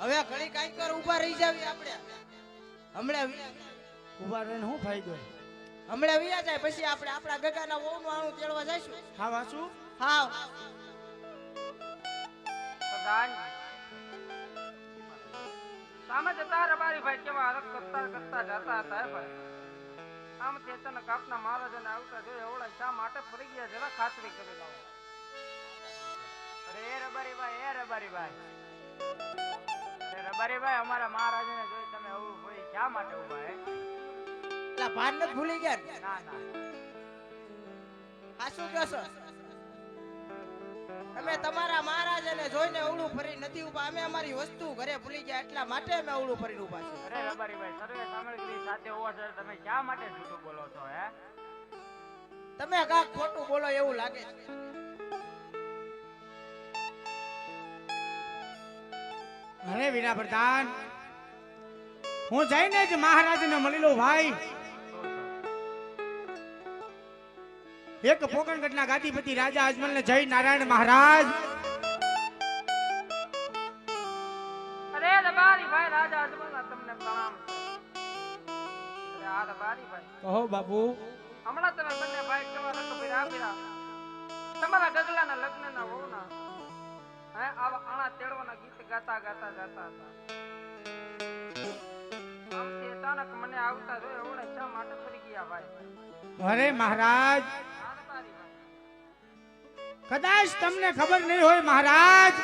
હવે ઘણી કાંઈ કર ઊભા રહી જાવી આપણે. હમણાં ઊભા રહીને શું ફાયદો? હમણાં વિયા જાય પછી આપણે આપણા ગગાના વહુનું આણું તેડવા જઈશું. હા વાસુ હા. પ્રધાન સામે જતા રબારી ભાઈ કેવા હરક કરતા કરતા જતા હતા ભાઈ. આમ ચેતન કાપના આપના મહારાજાને આવતા જોઈ એવડા શા માટે ફરી ગયા જરા ખાતરી કરી લાવો. અરે એ રબારી ભાઈ એ અમારા મહારાજાને જોઈ તમે આવું ભાઈ શા માટે ઊભા હે? એટલે ભાન નથી ભૂલી ગયા ને? ના ના. આ શું કહો છો? તમે તમારા મહારાજાને જોઈને અવળું ફરી નથી ઊભા અમે અમારી વસ્તુ ઘરે ભૂલી ગયા એટલા માટે અમે અવળું ફરીને ઊભા છે અરે રબારી ભાઈ સર્વે સાથે હોવા છતાં તમે શા માટે જૂઠું બોલો છો હે? તમે કાક ખોટું બોલો એવું લાગે છે. અરે વિના પ્રધાન હું જઈને જ મહારાજને મળી લઉં ભાઈ. એક પોકણગઢના ગાદીપતિ રાજા અજમલને જય નારાયણ મહારાજ. અરે રબારી ભાઈ રાજા અજમલના તમને પ્રણામ. આ રબારી ભાઈ. કહો બાપુ. હમણાં તમે બંને ભાઈ કેવા રક ફેરા ફેરા તમારા ગગલાના લગ્નના વહુના. અરે મહારાજ! કદાચ તમને ખબર નહીં હોય મહારાજ!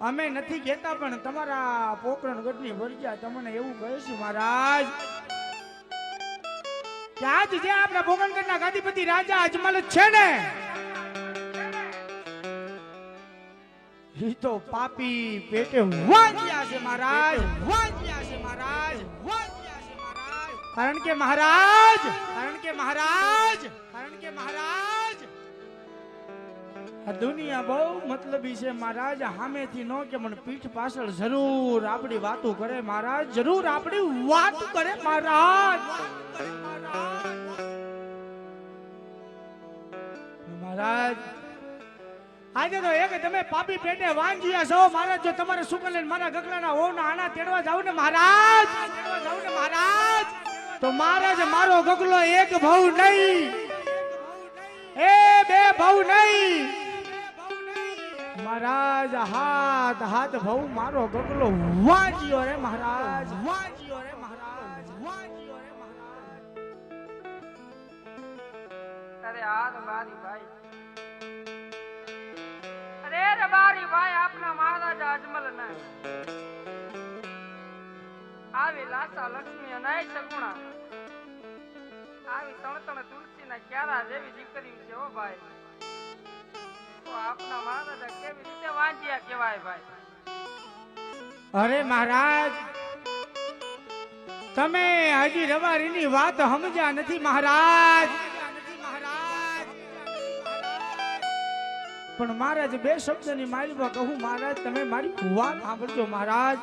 અમે નથી કહેતા, પણ તમારા પોકરણ ગઢની વર્જા તમને એવું કહે મહારાજ. કે આજ જે આપણા પોકરણગઢના ગાદીપતિ રાજા અજમલ છે ને ઈ તો પાપી પેટે વાંચ્યા છે મહારાજ, વાંચ્યા છે મહારાજ, વાંચ્યા છે મહારાજ. કારણ કે મહારાજ, કારણ કે મહારાજ, કારણ કે મહારાજ. આ દુનિયા બહુ મતલબી છે મહારાજ સામેથી નો કે મને પીઠ પાછળ જરૂર આપણી વાતો કરે મહારાજ, જરૂર આપણી વાત કરે મહારાજ. આજે તો એક તમે પાપી પેટે વાંજ્યા છો. મહારાજ જો તમારે સુકલ લઈને મારા ગગલાના ઓના આના તેડવા જાવ ને મહારાજ? તેડવા જાવ ને મહારાજ? તો મહારાજ મારો ગગલો એક ભાવ નહીં. એ બે ભાવ નહીં. મહારાજ, હાથ હાથ ભાવ મારો ગગલો વાંજ્યો રે મહારાજ. વાંજ્યો રે મહારાજ. વાંજ્યો રે મહારાજ. અરે આ મારી ભાઈ. ભાઈ આપના મહારાજા અજમલ ના. આવી લાસા લક્ષ્મી અનાય સગુણા આવી ત્રણ ત્રણ તુલસી ના ક્યારા જેવી દીકરી છે ઓ ભાઈ. આપના મહારાજા કેવી રીતે વાંચ્યા કેવાય ભાઈ? અરે મહારાજ, તમે હજી રવારીની વાત સમજ્યા નથી મહારાજ. પણ મહારાજ બે શબ્દની માલિમાં કહું મહારાજ તમે મારી વાત સાંભળજો મહારાજ.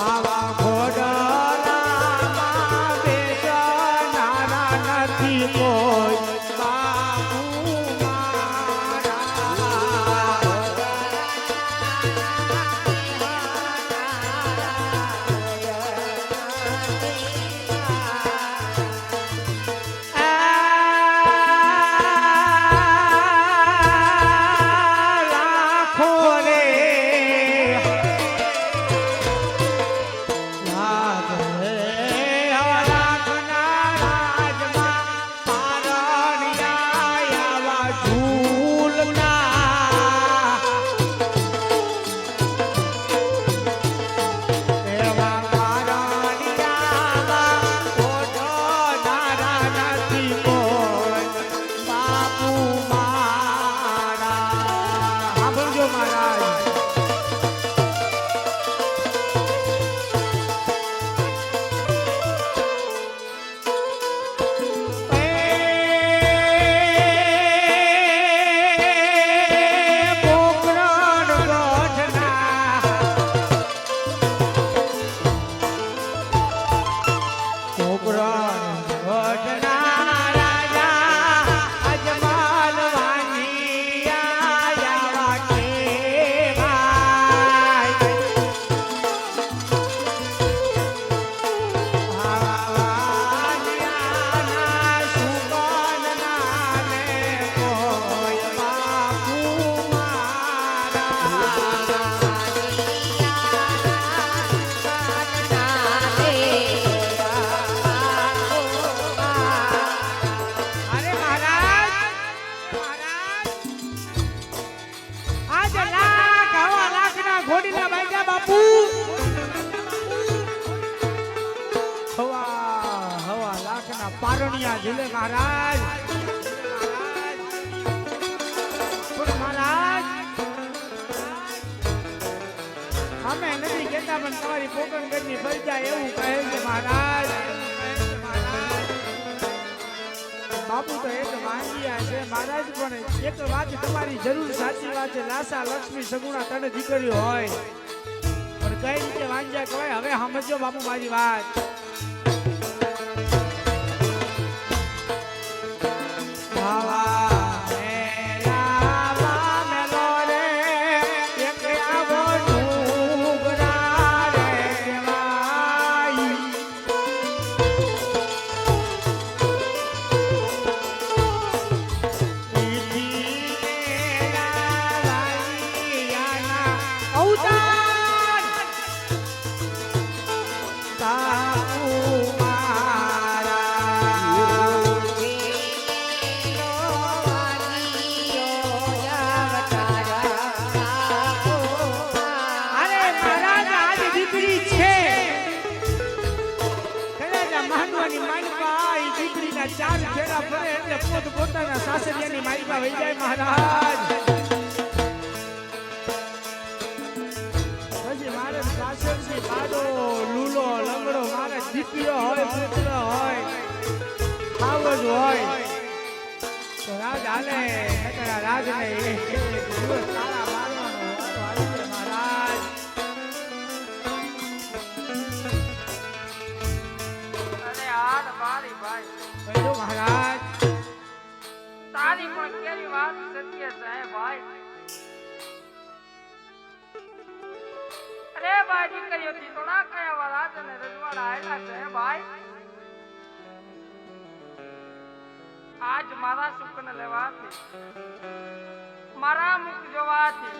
भावा ઝીલે મહારાજ. મહારાજ. અમે નથી કહેતા, પણ તમારી પોકણ ઘરની ફરજા એવું કહે મહારાજ. બાપુ તો એક માંગ્યા છે. મહારાજ, પણ એક વાત તમારી જરૂર સાચી વાત છે. લાસા લક્ષ્મી સગુણા ત્રણ દીકરીઓ હોય. પણ કઈ રીતે વાંજ્યા કહેવાય? હવે સમજો બાપુ મારી વાત. સાસરિયાની માલિકા વહી જાય મહારાજ પછી મારે સાસરથી પાડો લૂલો લંગડો મારે દીકરીઓ હોય પુત્ર હોય આવજ હોય તો રાજ હાલે નકર આ રાજને એક એક દિવસ તાળા મારવાનો વારો આવી છે મહારાજ તારી પણ કેવી વાત સત્ય છે, ભાઈ. અરે ભાઈ દીકરીઓથી થોડા કયા વાર આજ અને રજવાડા આયલા છે ભાઈ. આજ મારા સુખન લેવાથી મારા મુખ જોવાથી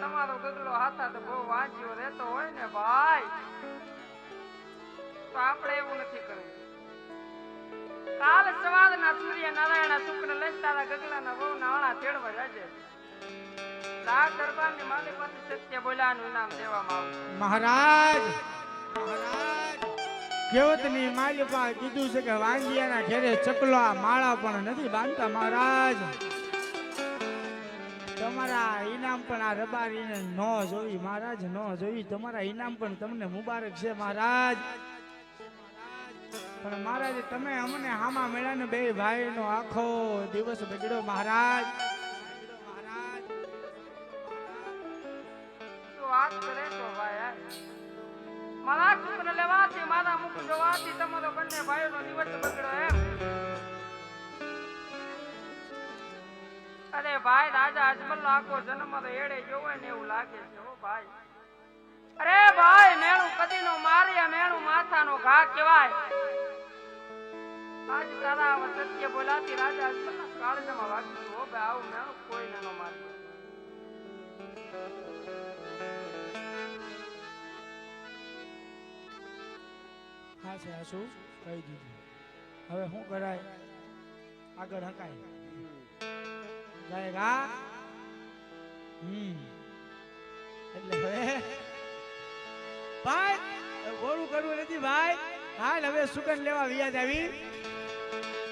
તમારો ગગલો હાથા તો બહુ વાંચ્યો રહેતો હોય ને ભાઈ. તો આપણે એવું નથી કરવું. કાલ સવારના સૂર્ય નારાયણ શુક્ર લઈ તારા ગગલાના બહુ નાણા તેડવા જાજે. રાગ દરબારની માલિક પાસે સત્ય બોલાનું નામ દેવામાં આવશે મહારાજ મહારાજ, કેવતની માલિકા કીધું છે કે વાંગિયાના ઘેરે ચકલો માળા પણ નથી બાંધતા મહારાજ. તમારા ઈનામ પણ આ રબારીને ન જોવી મહારાજ, ન જોઈ. તમારા ઈનામ પણ તમને મુબારક છે મહારાજ. પણ મહારાજ, તમે અમને હામા બે આખો મહારાજ. મહારાજ વાત કરે તો ભાઈ મારા મારા બંને ભાઈઓનો દિવસ બગડ્યો એમ. અરે ભાઈ, રાજા અજમલ આખો જન્મ એડે જોવે ને એવું લાગે ભાઈ. અરે ભાઈ, મેણું કદીનો માર્યા મેણું માથાનો ઘા કહેવાય. આજ તારા આવા સત્ય બોલાતી રાજા કાળજામાં વાગ્યું હો ભાઈ આવું મેણું કોઈને ન માર્યું હા છે કહી દીધું. હવે શું કરાય? આગળ હકાય. જાયગા હમ. એટલે હવે ભાઈ ગોળું કરવું નથી ભાઈ. હાલ હવે સુગંધ લેવા વ્યાજ આવી. thank you